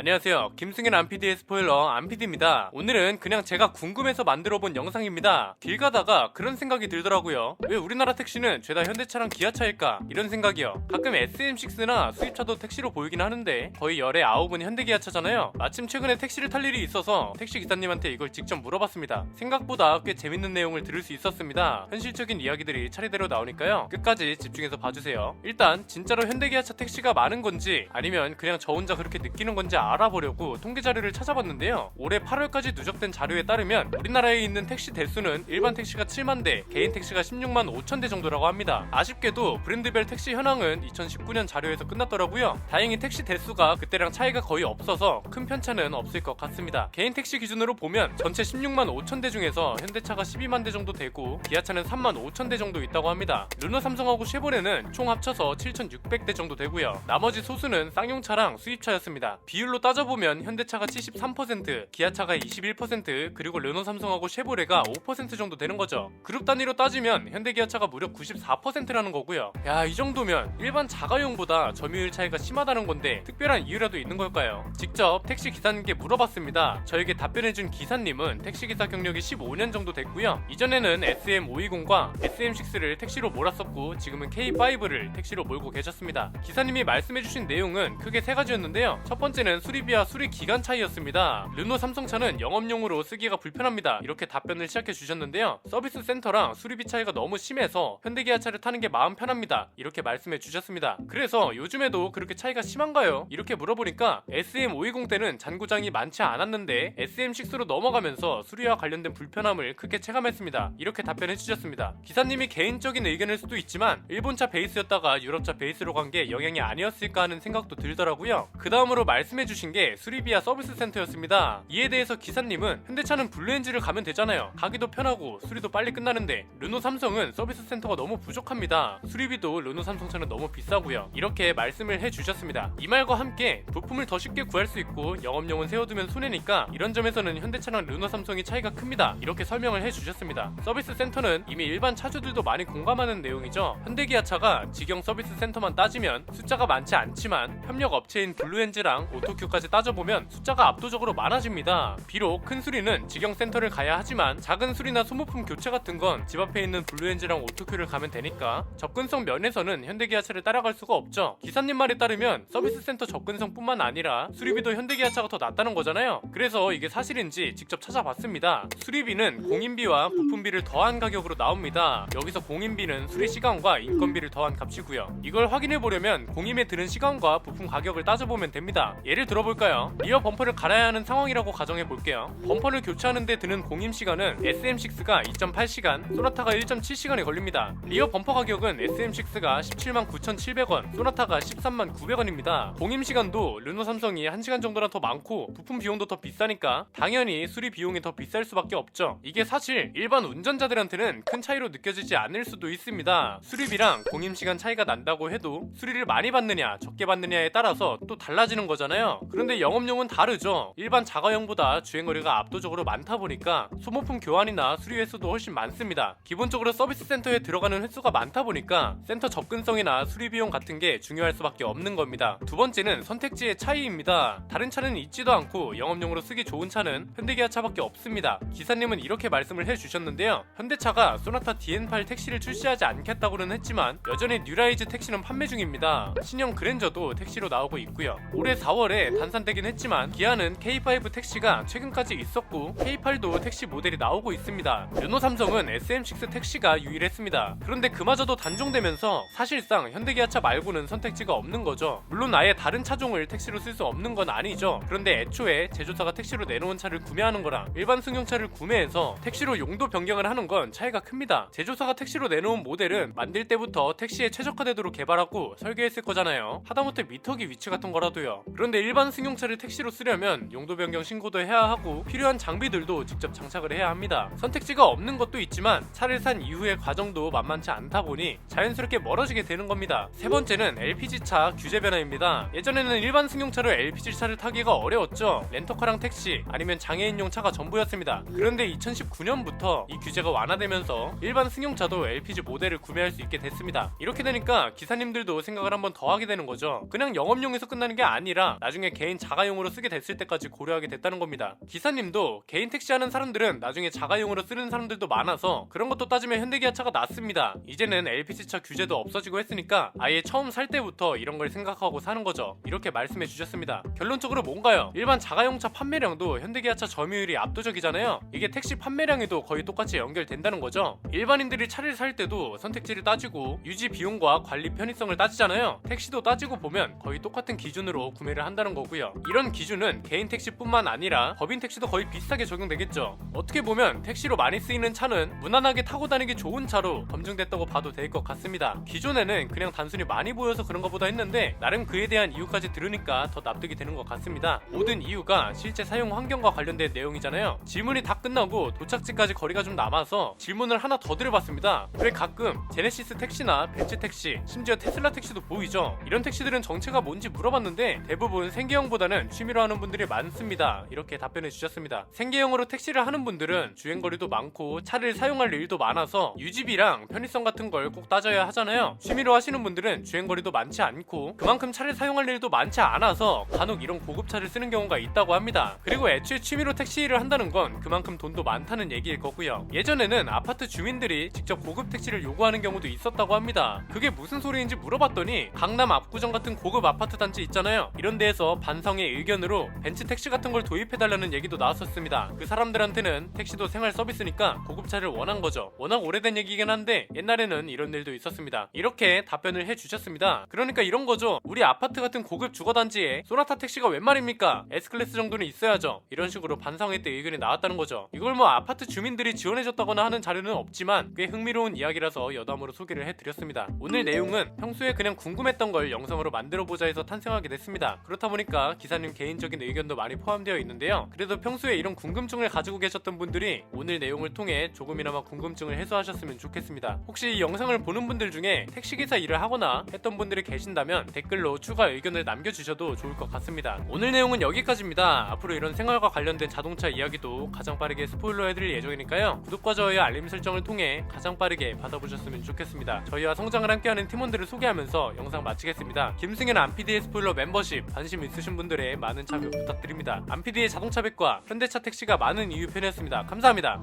안녕하세요. 김승현 안PD의 스포일러 안PD입니다. 오늘은 그냥 제가 궁금해서 만들어본 영상입니다. 길 가다가 그런 생각이 들더라고요. 왜 우리나라 택시는 죄다 현대차랑 기아차일까? 이런 생각이요. 가끔 SM6나 수입차도 택시로 보이긴 하는데 거의 열에 아홉은 현대기아차잖아요. 마침 최근에 택시를 탈 일이 있어서 택시 기사님한테 이걸 직접 물어봤습니다. 생각보다 꽤 재밌는 내용을 들을 수 있었습니다. 현실적인 이야기들이 차례대로 나오니까요. 끝까지 집중해서 봐주세요. 일단 진짜로 현대기아차 택시가 많은 건지 아니면 그냥 저 혼자 그렇게 느끼는 건지 알아보려고 통계 자료를 찾아봤는데요. 올해 8월까지 누적된 자료에 따르면 우리나라에 있는 택시 대수는 일반 택시가 7만 대, 개인 택시가 16만 5천 대 정도라고 합니다. 아쉽게도 브랜드별 택시 현황은 2019년 자료에서 끝났더라고요. 다행히 택시 대수가 그때랑 차이가 거의 없어서 큰 편차는 없을 것 같습니다. 개인 택시 기준으로 보면 전체 16만 5천 대 중에서 현대차가 12만 대 정도 되고 기아차는 3만 5천 대 정도 있다고 합니다. 르노 삼성하고 쉐보레는 총 합쳐서 7,600대 정도 되고요. 나머지 소수는 쌍용차랑 수입차였습니다. 비율로 따져보면 현대차가 73%, 기아차가 21%, 그리고 르노 삼성하고 쉐보레가 5% 정도 되는 거죠. 그룹 단위로 따지면 현대기아차가 무려 94%라는 거고요. 야, 이 정도면 일반 자가용보다 점유율 차이가 심하다는 건데 특별한 이유라도 있는 걸까요? 직접 택시 기사님께 물어봤습니다. 저에게 답변해준 기사님은 택시 기사 경력이 15년 정도 됐고요. 이전에는 SM520과 SM6를 택시로 몰았었고 지금은 K5를 택시로 몰고 계셨습니다. 기사님이 말씀해주신 내용은 크게 세 가지였는데요. 첫 번째는 수리비와 수리 기간 차이였습니다. 르노 삼성차는 영업용으로 쓰기가 불편합니다. 이렇게 답변을 시작해 주셨는데요. 서비스 센터랑 수리비 차이가 너무 심해서 현대기아차를 타는 게 마음 편합니다. 이렇게 말씀해 주셨습니다. 그래서 요즘에도 그렇게 차이가 심한가요? 이렇게 물어보니까 SM520 때는 잔고장이 많지 않았는데 SM6로 넘어가면서 수리와 관련된 불편함을 크게 체감했습니다. 이렇게 답변해 주셨습니다. 기사님이 개인적인 의견일 수도 있지만 일본차 베이스였다가 유럽차 베이스로 간 게 영향이 아니었을까 하는 생각도 들더라고요. 그 다음으로 말씀해 주신 게 수리비아 서비스 센터였습니다. 이에 대해서 기사님은 현대차는 블루엔즈를 가면 되잖아요. 가기도 편하고 수리도 빨리 끝나는데 르노 삼성은 서비스 센터가 너무 부족합니다. 수리비도 르노 삼성차는 너무 비싸고요. 이렇게 말씀을 해 주셨습니다. 이 말과 함께 부품을 더 쉽게 구할 수 있고 영업용은 세워두면 손해니까 이런 점에서는 현대차랑 르노 삼성이 차이가 큽니다. 이렇게 설명을 해 주셨습니다. 서비스 센터는 이미 일반 차주들도 많이 공감하는 내용이죠. 현대기아차가 직영 서비스 센터만 따지면 숫자가 많지 않지만 협력 업체인 블루엔즈랑 오토 큐까지 따져보면 숫자가 압도적으로 많아집니다. 비록 큰 수리는 직영 센터를 가야 하지만 작은 수리나 소모품 교체 같은 건 집 앞에 있는 블루엔즈랑 오토큐를 가면 되니까 접근성 면에서는 현대기아차를 따라갈 수가 없죠. 기사님 말에 따르면 서비스 센터 접근성뿐만 아니라 수리비도 현대기아차가 더 낫다는 거잖아요. 그래서 이게 사실인지 직접 찾아봤습니다. 수리비는 공인비와 부품비를 더한 가격으로 나옵니다. 여기서 공인비는 수리 시간과 인건비를 더한 값이고요. 이걸 확인해 보려면 공임에 드는 시간과 부품 가격을 따져보면 됩니다. 예를 들어볼까요? 리어 범퍼를 갈아야 하는 상황이라고 가정해 볼게요. 범퍼를 교체하는데 드는 공임 시간은 SM6가 2.8시간, 소나타가 1.7시간이 걸립니다. 리어 범퍼 가격은 SM6가 17만 9,700원, 소나타가 13만 900원입니다. 공임 시간도 르노 삼성이 1시간 정도나 더 많고 부품 비용도 더 비싸니까 당연히 수리 비용이 더 비쌀 수밖에 없죠. 이게 사실 일반 운전자들한테는 큰 차이로 느껴지지 않을 수도 있습니다. 수리비랑 공임 시간 차이가 난다고 해도 수리를 많이 받느냐 적게 받느냐에 따라서 또 달라지는 거잖아 요. 그런데 영업용은 다르죠. 일반 자가용보다 주행거리가 압도적으로 많다 보니까 소모품 교환이나 수리 횟수도 훨씬 많습니다. 기본적으로 서비스 센터에 들어가는 횟수가 많다 보니까 센터 접근성이나 수리 비용 같은 게 중요할 수밖에 없는 겁니다. 두 번째는 선택지의 차이입니다. 다른 차는 있지도 않고 영업용으로 쓰기 좋은 차는 현대기아 차밖에 없습니다. 기사님은 이렇게 말씀을 해주셨는데요. 현대차가 소나타 DN8 택시를 출시하지 않겠다고는 했지만 여전히 뉴라이즈 택시는 판매 중입니다. 신형 그랜저도 택시로 나오고 있고요. 올해 4월에 단산되긴 했지만 기아는 K5 택시가 최근까지 있었고 K8도 택시 모델이 나오고 있습니다. 르노 삼성은 SM6 택시가 유일했습니다. 그런데 그마저도 단종되면서 사실상 현대기아차 말고는 선택지가 없는 거죠. 물론 아예 다른 차종을 택시로 쓸 수 없는 건 아니죠. 그런데 애초에 제조사가 택시로 내놓은 차를 구매하는 거랑 일반 승용차를 구매해서 택시로 용도 변경을 하는 건 차이가 큽니다. 제조사가 택시로 내놓은 모델은 만들 때부터 택시에 최적화되도록 개발하고 설계했을 거잖아요. 하다못해 미터기 위치 같은 거라도요. 그런데 일반 승용차를 택시로 쓰려면 용도 변경 신고도 해야 하고 필요한 장비들도 직접 장착을 해야 합니다. 선택지가 없는 것도 있지만 차를 산 이후의 과정도 만만치 않다 보니 자연스럽게 멀어지게 되는 겁니다. 세 번째는 LPG차 규제 변화입니다. 예전에는 일반 승용차로 LPG차를 타기가 어려웠죠. 렌터카랑 택시 아니면 장애인용 차가 전부였습니다. 그런데 2019년부터 이 규제가 완화되면서 일반 승용차도 LPG 모델을 구매할 수 있게 됐습니다. 이렇게 되니까 기사님들도 생각을 한번 더 하게 되는 거죠. 그냥 영업용에서 끝나는 게 아니라 나중에 개인 자가용으로 쓰게 됐을 때까지 고려하게 됐다는 겁니다. 기사님도 개인 택시 하는 사람들은 나중에 자가용으로 쓰는 사람들도 많아서 그런 것도 따지면 현대기아차가 낫습니다. 이제는 LPG차 규제도 없어지고 했으니까 아예 처음 살 때부터 이런 걸 생각하고 사는 거죠. 이렇게 말씀해 주셨습니다. 결론적으로 뭔가요? 일반 자가용차 판매량도 현대기아차 점유율이 압도적이잖아요. 이게 택시 판매량에도 거의 똑같이 연결된다는 거죠. 일반인들이 차를 살 때도 선택지를 따지고 유지 비용과 관리 편의성을 따지잖아요. 택시도 따지고 보면 거의 똑같은 기준으로 구매를 한다는 거고요. 이런 기준은 개인 택시뿐만 아니라 법인 택시도 거의 비슷하게 적용되겠죠. 어떻게 보면 택시로 많이 쓰이는 차는 무난하게 타고 다니기 좋은 차로 검증됐다고 봐도 될 것 같습니다. 기존에는 그냥 단순히 많이 보여서 그런 것보다 했는데 나름 그에 대한 이유까지 들으니까 더 납득이 되는 것 같습니다. 모든 이유가 실제 사용 환경과 관련된 내용이잖아요. 질문이 다 끝나고 도착지까지 거리가 좀 남아서 질문을 하나 더 드려봤습니다. 왜 가끔 제네시스 택시나 벤츠 택시, 심지어 테슬라 택시도 보이죠? 이런 택시들은 정체가 뭔지 물어봤는데 대부분 생계형보다는 취미로 하는 분들이 많습니다. 이렇게 답변해 주셨습니다. 생계형으로 택시를 하는 분들은 주행거리도 많고 차를 사용할 일도 많아서 유지비랑 편의성 같은 걸 꼭 따져야 하잖아요. 취미로 하시는 분들은 주행거리도 많지 않고 그만큼 차를 사용할 일도 많지 않아서 간혹 이런 고급차를 쓰는 경우가 있다고 합니다. 그리고 애초에 취미로 택시 일을 한다는 건 그만큼 돈도 많다는 얘기일 거고요. 예전에는 아파트 주민들이 직접 고급 택시를 요구하는 경우도 있었다고 합니다. 그게 무슨 소리인지 물어봤더니 강남 압구정 같은 고급 아파트 단지 있잖아요. 이런 데에서 반성의 의견으로 벤츠 택시 같은 걸 도입해달라는 얘기도 나왔었습니다. 그 사람들한테는 택시도 생활 서비스니까 고급차를 원한 거죠. 워낙 오래된 얘기긴 한데 옛날에는 이런 일도 있었습니다. 이렇게 답변을 해주셨습니다. 그러니까 이런 거죠. 우리 아파트 같은 고급 주거단지에 소나타 택시가 웬 말입니까? S클래스 정도는 있어야죠. 이런 식으로 반성회 때 의견이 나왔다는 거죠. 이걸 뭐 아파트 주민들이 지원해줬다거나 하는 자료는 없지만 꽤 흥미로운 이야기라서 여담으로 소개를 해드렸습니다. 오늘 내용은 평소에 그냥 궁금했던 걸 영상으로 만들어보자 해서 탄생하게 됐습니다. 그렇다 보니 까 기사님 개인적인 의견도 많이 포함되어 있는데요. 그래도 평소에 이런 궁금증을 가지고 계셨던 분들이 오늘 내용을 통해 조금이나마 궁금증을 해소하셨으면 좋겠습니다. 혹시 이 영상을 보는 분들 중에 택시기사 일을 하거나 했던 분들이 계신다면 댓글로 추가 의견을 남겨주셔도 좋을 것 같습니다. 오늘 내용은 여기까지입니다. 앞으로 이런 생활과 관련된 자동차 이야기도 가장 빠르게 스포일러 해드릴 예정이니까요. 구독과 좋아요 알림 설정을 통해 가장 빠르게 받아보셨으면 좋겠습니다. 저희와 성장을 함께하는 팀원들을 소개하면서 영상 마치겠습니다. 김승현 안피디의 스포일러 멤버십 관심 있으신 분들의 많은 참여 부탁드립니다. 안피디의 자동차 백과 현대차 택시가 많은 이유 편이었습니다. 감사합니다.